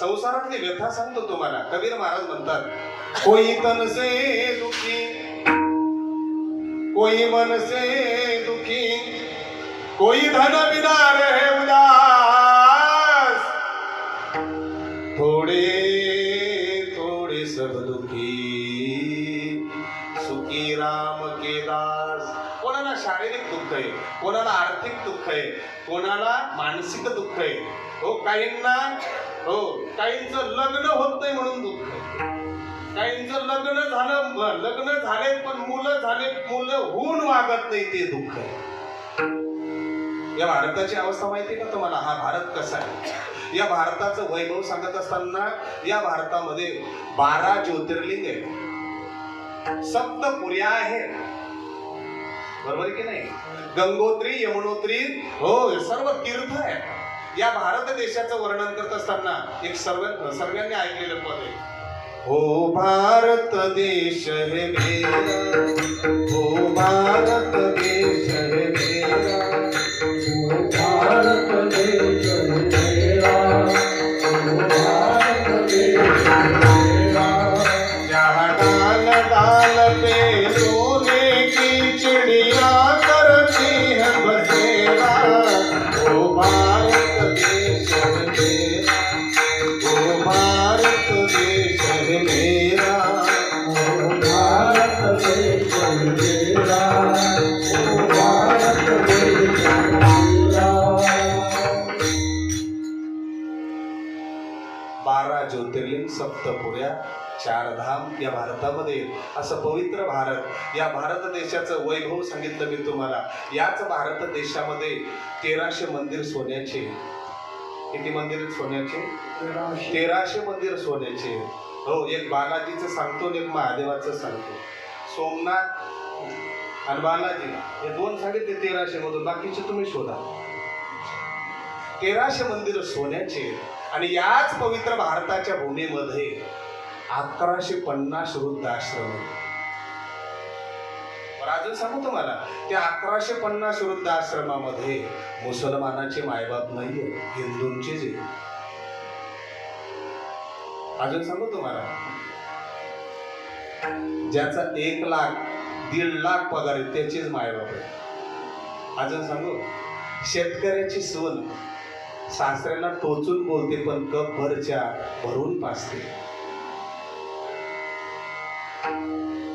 संसारातली व्यथा सांगतो तुम्हाला. कबीर महाराज म्हणतात कोई तन से दुखी कोई मन से दुखी कोई धन बिना रहे उदा कोणाला शारीरिक दुःख आहे कोणाला आर्थिक दुःख आहे कोणाला मानसिक दुःख आहे हो काहींना हो काहींचं लग्न होत नाही म्हणून दुःख आहे. काहींचं लग्न झालं लग्न झाले पण मुलं झाले मुलं होऊन वागत नाही ते दुःख आहे. या भारताची अवस्था माहिती का तुम्हाला? हा भारत कसा आहे? या भारताचं वैभव सांगत असताना या भारतामध्ये बारा ज्योतिर्लिंग आहे सप्तपुर्या आहेत. बरोबर आहे की नाही? गंगोत्री यमुनोत्री हो सर्व तीर्थ आहे. या भारत देशाचं वर्णन करत असताना एक सर्व सर्वांनी ऐकलेलं पद आहे. हो भारत देश हे हो भारत देश सप्तपुऱ्या चार धाम या भारतामध्ये असं पवित्र भारत या भारत देशाचं वैभव सांगितलं मी तुम्हाला. याच भारत देशामध्ये तेराशे मंदिर सोन्याचे किती मंदिर सोन्याचे? तेराशे. मंदिर सोन्याचे हो एक बालाजीचं सांगतो एक महादेवाचं सांगतो. सोमनाथ आणि बालाजी हे दोन सांगितले तेराशे मधून. बाकीचे तुम्ही शोधा. तेराशे मंदिर सोन्याचे आणि याच पवित्र भारताच्या भूमीमध्ये अकराशे पन्नास वृद्धाश्रम अजून सांगू तुम्हाला त्या अकराशे पन्नास वृद्ध आश्रमामध्ये मुसलमानाचे मायबाप नाहीये हिंदूंचे जे अजून सांगू तुम्हाला ज्याचा एक लाख दीड लाख पगार आहे त्याचेच मायबाप आहे अजून सांगू शेतकऱ्याची सून सासऱ्याला टोचून बोलते पण कप भरच्या भरून पाचते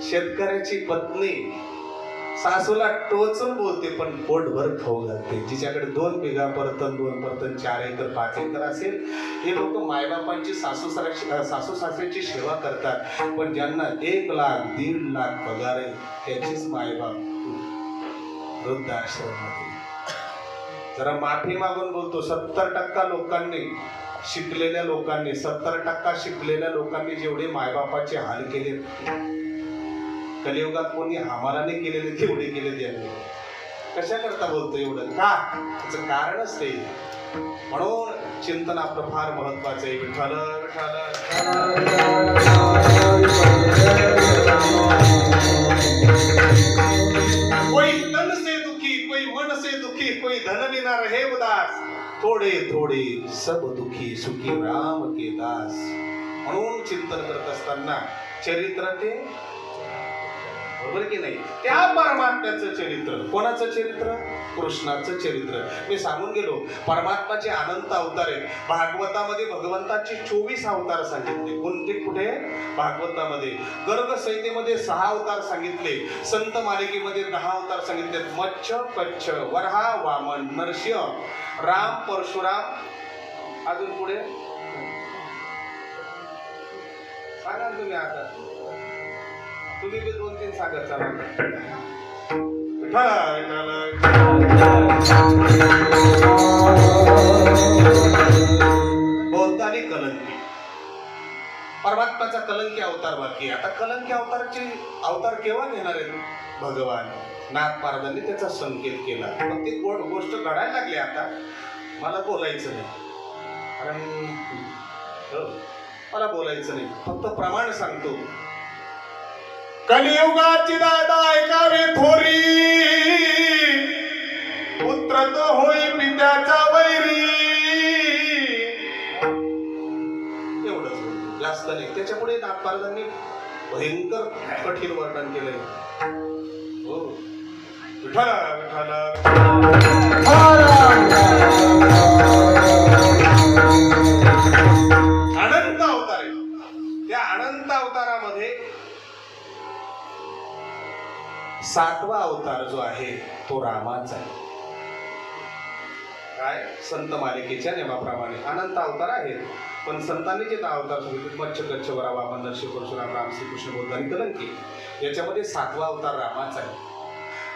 शेतकऱ्याची पत्नी सासूला टोचून बोलते पण पोटभर खाऊ घालते. जिच्याकडे दोन बिघा परतन दोन परतन चार एकर पाच एकर असेल हे लोक मायबापांची सासू सासू सासऱ्याची सेवा करतात. पण ज्यांना एक लाख दीड लाख पगार आहे त्याचीच मायबाप वृद्धाश्रम जरा माफी मागून बोलतो. सत्तर टक्का लोकांनी शिकलेल्या लोकांनी सत्तर टक्का शिकलेल्या लोकांनी जेवढे मायबापाचे हाल केले कलियुगात कोणी आम्हाला नाही केलेले तेवढे केले त्यांनी कशा करता बोलतो एवढं? का? त्याचं कारणच ते. म्हणून चिंतन आपलं फार महत्वाचं आहे. विठ्ठल विठ्ठल कोई मन से दुखी कोई धन बिना रहे उदास। थोडे थोडे सब दुखी सुखी राम के दास। म्हणून चिंतन करत असताना चरित्र ते बरोबर की नाही? त्या परमात्म्याचं चरित्र कोणाचं चरित्र? कृष्णाचं चरित्र. मी सांगून गेलो परमात्माचे अनंत अवतार आहेत. भागवतामध्ये भगवंताचे चोवीस अवतार सांगितले. कोणते? कुठे? भागवतामध्ये. गर्ग संहितेमध्ये सहा अवतार सांगितले. संत मालिकेमध्ये दहा अवतार सांगितले. मच्छ कच्छ वरहा वामन नरसिंह राम परशुराम. अजून पुढे? सांगा तुम्ही आता. तुम्ही बी दोन तीन सांगत चला विठ्ठल, आणि कलंकी. परमात्माचा कलंकी अवतार बाकी आता कलंकी अवताराची अवतार केव्हा घेणार आहेत? भगवान. नागपारदांनी त्याचा संकेत केला. मग ती गो- गोष्ट घडायला लागली आता. मला बोलायचं नाही. कारण मला बोलायचं नाही. फक्त प्रमाण सांगतो. कलियुगाची दादा ऐकावे थोरी. पुत्र तो होई पित्याचा वैरी. जास्त नाही. त्याच्यापुढे नागपारदांनी भयंकर कठीण वर्णन केलंय. हो. विठ्ठल विठ्ठल. सातवा अवतार जो आहे तो रामाचा आहे. काय? संत मालिकेच्या नियमाप्रमाणे. अनंत अवतार आहेत. पण संतांनी जे दहा अवतार सांगितले मच्छ कच्छ वरावा वामन परशुराम राम श्रीकृष्ण कृष्ण आणि कलंकी. याच्यामध्ये सातवा अवतार रामाचा आहे.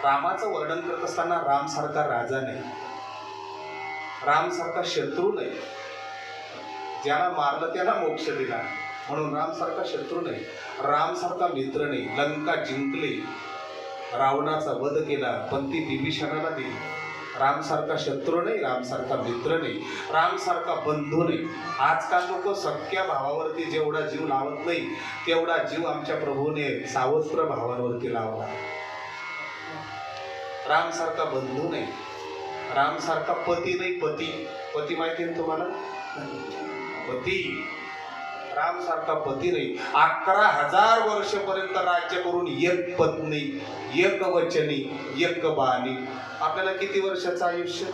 रामाचं वर्णन करत असताना रामसारखा राजा नाही. रामसारखा शत्रू नाही. ज्याला मारलं त्याला मोक्ष दिला. म्हणून रामसारखा शत्रू नाही. रामसारखा मित्र नाही. लंका जिंकली. रावणाचा वध केला पण ती विभीषणाला दिली. राम सारखा शत्रू नाही राम सारखा मित्र नाही राम सारखा बंधू नाही. आजकाल लोक सख्या भावावरती जेवढा जीव लावत नाही तेवढा जीव आमच्या प्रभूने सावत्र भावांवरती लावला. राम सारखा बंधू नाही. राम सारखा पती नाही पती. पती माहिती आहे तुम्हाला? पती. राम सारखा पती नाही. अकरा हजार वर्षपर्यंत राज्य करून एक पत्नी एक वचनी एक बाणी आपल्याला किती वर्षाचं आयुष्य?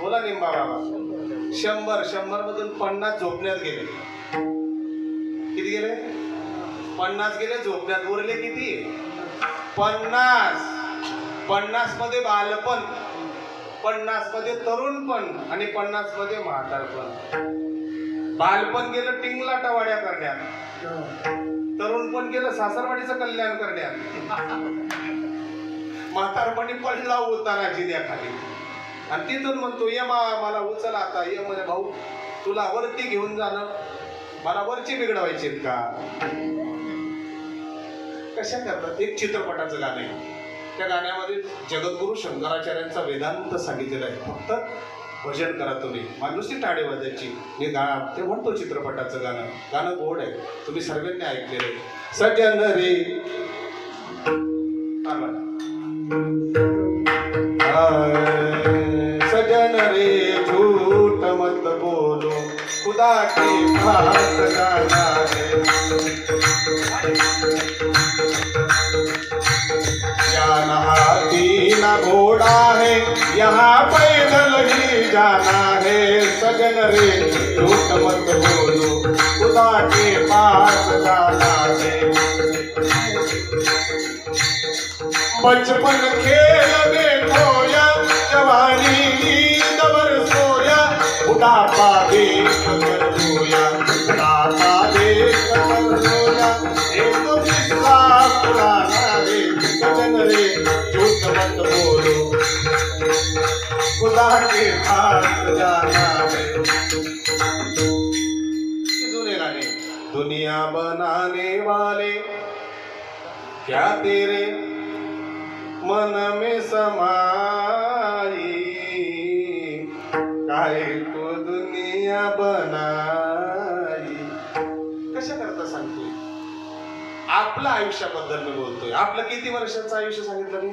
बोला निंबा बाबा. शंभर शंभर मधून पन्नास झोपण्यात गेले. किती गेले? पन्नास गेले झोपण्यात उरले किती? पन्नास. पन्नासमध्ये बालपण पन्नासमध्ये तरुणपण आणि पन्नासमध्ये म्हातारपण. बालपण गेलं टिंगला टवाड्या करण्यात. तरुणपण गेलं सासरवाडीचं कल्याण करण्यात. म्हातारपणी पडला उतारा जिद्याखाली आणि तिथून म्हणतो ये मा मला उचल आता ये म्हणे भाऊ तुला वरती घेऊन जाणं. मला वरची बिघडवायची का? कशा करतात? एक चित्रपटाचं गाणं आहे. त्या गाण्यामध्ये जगद्गुरु शंकराचार्यांचा वेदांत सांगितलेला आहे. फक्त भजन करा तुम्ही. नुसती टाळे वाजायची. मी गा ते म्हणतो चित्रपटाचं गाणं. गाणं गोड आहे. तुम्ही सर्वांनी ऐकलेलं आहे. सजन रे. सजन रे झूठ मत बोलो. खुदा के पास जाना है हाथी घोड़ा है यहाँ पैदल ही जाना है सजन रे। झूठ मत बोलो, खुदा के पास जाना है। बचपन खेल में खोया जवानी नींद पर सोया। बुढ़ापा देख कर रोया, बुढ़ापा देख कर रोया। एक तो किस्सा पुराना है सजन रे, झूठ मत बोलो। खुदा के पास जाना है ये जुने गाने दुनिया बनाने वाले क्या तेरे मन में समाई? काय को दुनिया बनाई? कशा करता सांगतोय? आपल्या आयुष्याबद्दल मी बोलतोय. आपलं किती वर्षाचं आयुष्य सांगितलं मी?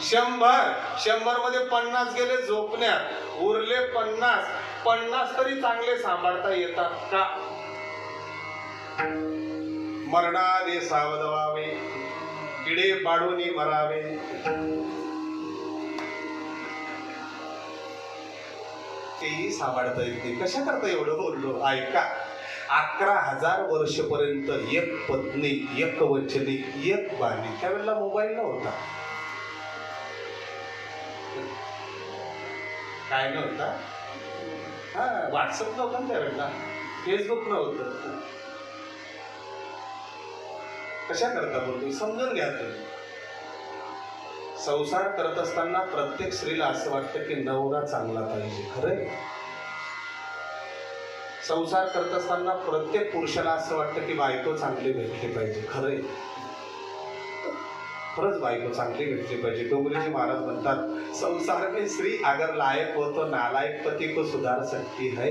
शंभर. शंभरमध्ये पन्नास गेले झोपण्यात. उरले पन्नास. पन्नास तरी चांगले सांभाळता येतात का? मरणादे सावध व्हावे. किडे पाडून मरावे. तेही सांभाळता येते. कशा करता एवढं बोललो? ऐका. अकरा हजार वर्षपर्यंत एक पत्नी एक वचनी एक बाणी त्यावेळेला मोबाईल नव्हता. काय नव्हता? हा. व्हॉट्सअप नव्हतं त्यावेळेला? फेसबुक नव्हतं. कशा करता बोलतो? समजून घ्या तुम्ही. संसार करत असताना प्रत्येक स्त्रीला असं वाटतं की नवरा चांगला पाहिजे. खरंय संसार करत असताना प्रत्येक पुरुषाला असं वाटतं की बायको चांगली भेटली पाहिजे. खरंय खरंच बायको चांगली भेटली पाहिजे. डोंगरीजी महाराज म्हणतात संसार में स्त्री अगर लायक हो तो नालायक पति को सुधार सकती है।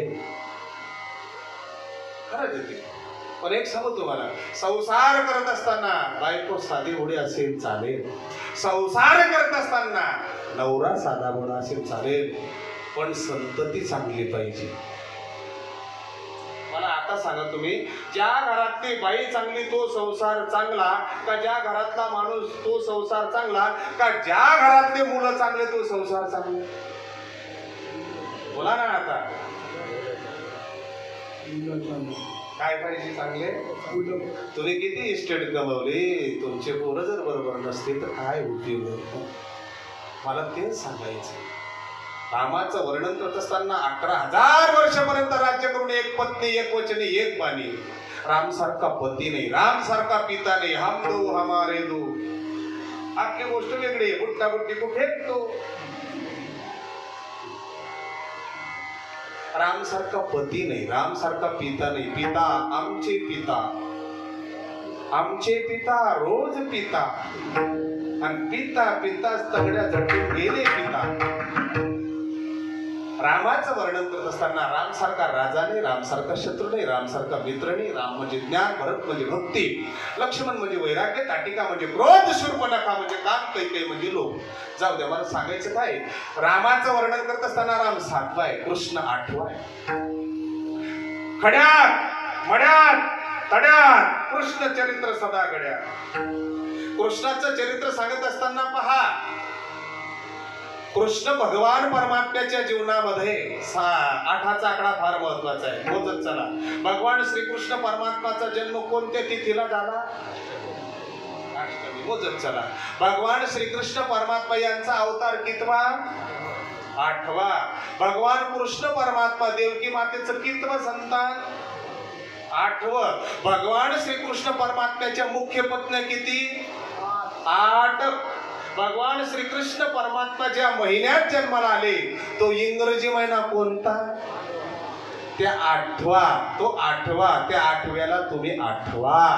खरंच ते. पण एक सांगू तुम्हाला संसार करत असताना बायको साधी उडी असेल चालेल. संसार करत असताना नवरा साधा गुणा असेल चालेल. पण संतती चांगली पाहिजे. मला आता सांगा तुम्ही ज्या घरातली बाई चांगली तो संसार चांगला का ज्या घरातला माणूस तो संसार चांगला का ज्या घरातले मुलं चांगले तो संसार चांगला? बोला ना आता. काय पाहिजे चांगले? तुम्ही किती इस्टेट कमवले? तुमचे पोरं जर बरोबर नसते तर काय उपयोग मला तेच सांगायचं रामाचं वर्णन करत असताना अकरा हजार वर्षापर्यंत राज्य करून एक पत्नी एक वचने एक बाणी. राम सारखा पती नाही राम सारखा पिता नाही. हम दो हमारे दो. आपली गोष्ट वेगळी आहे. बुट्टा बुट्टी को तो? राम सारखा पती नाही राम सारखा पिता नाही. पिता आमचे पिता. आमचे पिता रोज पिता. आणि पिता पिता तगड्या झटून गेले पिता. रामाचं वर्णन करत असताना राम सारखा राजा नाही राम सारखा शत्रू नाही राम सारखा मित्र नाही राम म्हणजे ज्ञान भरत म्हणजे भक्ती लक्ष्मण म्हणजे वैराग्य ताटिका म्हणजे क्रोध शूर्पणखा म्हणजे काम कैकई म्हणजे लोक जाऊ द्या मला सांगायचं काय? रामाचं वर्णन करत असताना राम सातवा आहे कृष्ण आठवा आहे खड्यात मड्यात तड्यात कृष्ण चरित्र सदा घड्या कृष्णाचं चरित्र सांगत असताना पहा कृष्ण भगवान परमात्म्याच्या जीवनामध्ये सा आठाचा आकडा फार महत्त्वाचा आहे. मोजत चला. भगवान श्रीकृष्ण परमात्माचा जन्म कोणत्या तिथीला झाला? अष्टमी मोजत चला. भगवान श्रीकृष्ण परमात्मा यांचा अवतार कितवा? आठवा. भगवान कृष्ण परमात्मा देवकी मातेचं कितवं संतान? आठवं. भगवान श्रीकृष्ण परमात्म्याच्या मुख्य पत्न्या किती? आठ. भगवान श्रीकृष्ण परमात्मा ज्या महिन्यात जन्माला आले तो इंग्रजी महिना कोणता? त्या आठवा तो आठवा त्या आठव्याला तुम्ही आठवा.